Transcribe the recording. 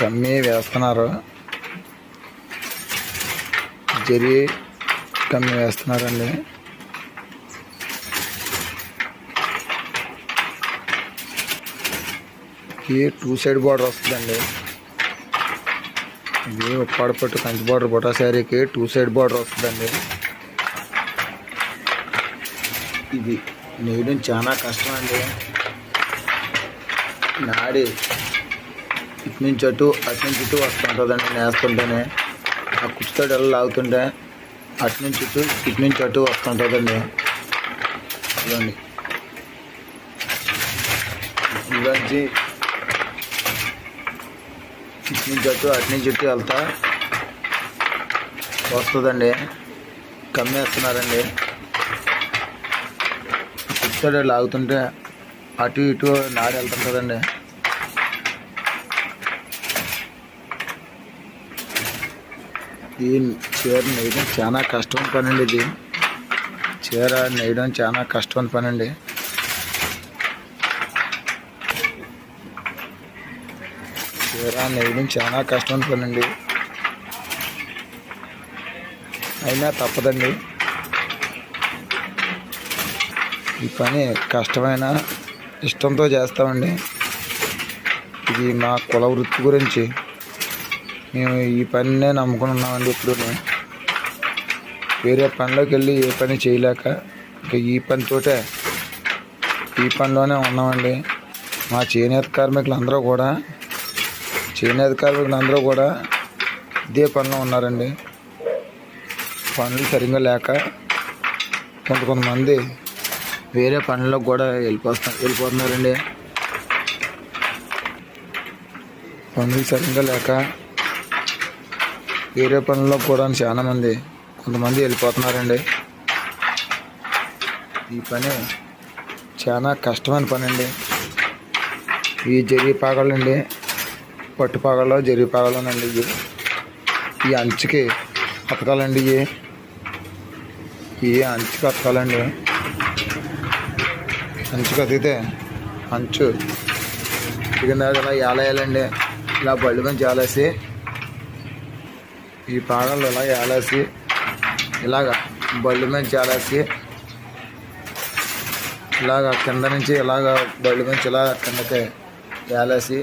కమ్మి వేస్తున్నారు. జరి కమ్మి వేస్తున్నారండి. ఈ టూ సైడ్ బార్డర్ వస్తుందండి. ఇది ఉప్పాడ పట్టు కంచి బార్డర్ బొటా శారీకి టూ సైడ్ బార్డర్ వస్తుందండి. ఇది నేయడం చాలా కష్టం అండి నాడి ఇటు నుంచి అటు అటు నుంచి ఇటు వస్తుంటుందండి నేస్తుంటేనే. ఆ కుర్చీతో ఎలా లాగుతుంటే అటు నుంచి ఇటు ఇటు నుంచి అటు వస్తుంటుందండి. ఇదండి ఇలాంటి ఇటు నుంచి అటు అటు నుంచి ఇటు వెళ్తా. వస్తుందండి. కమ్మేస్తున్నారండి. కుర్చీతో లాగుతుంటే అటు ఇటు నాడి వెళ్తుంటుందండి ఈ చీర నేయడం చాలా కష్టమైన పని అండి ఇది. చీర నేయడం చాలా కష్టం పని అండి చీర నేయడం చాలా కష్టమైన పని అండి అయినా తప్పదండి. ఈ పని కష్టమైన ఇష్టంతో చేస్తామండి. ఇది మా కుల వృత్తి గురించి. మేము ఈ పనినే నమ్ముకుని ఉన్నామండి ఇప్పుడు వేరే పనిలోకి వెళ్ళి ఏ పని చేయలేక ఇంకా ఈ పనితోటే ఈ పనిలోనే ఉన్నామండి. మా చేనేత కార్మికులు అందరూ కూడా చేనేత కార్మికులు అందరూ కూడా ఇదే పనిలో ఉన్నారండి. పనులు సరిగ్గా లేక కొంత కొంతమంది వేరే పనులకు కూడా వెళ్ళిపోతున్నారు వెళ్ళిపోతున్నారండి. పనులు సరిగ్గా లేక వేరే పనుల్లో కూడా చాలా మంది కొంతమంది వెళ్ళిపోతున్నారండి. ఈ పని చాలా కష్టమైన పని అండి ఈ జరిగి పాగలండి పట్టు పాగల్లో జరి పాగలోనండి ఇవి. ఈ అంచుకి అతకాలండి ఇవి. ఈ అంచుకి అతకాలండి. అంచుకి అతికితే అంచు. ఇక ఇలా ఏలేయాలండి ఇలా బళ్ళు కొంచెం ఏలేసి ఈ ప్రాణాలు ఇలా ఏలేసి ఇలాగ బళ్ళు మంచి ఏలేసి ఇలాగ కింద నుంచి ఇలాగ బళ్ళు నుంచి ఇలా కిందకి ఏలేసి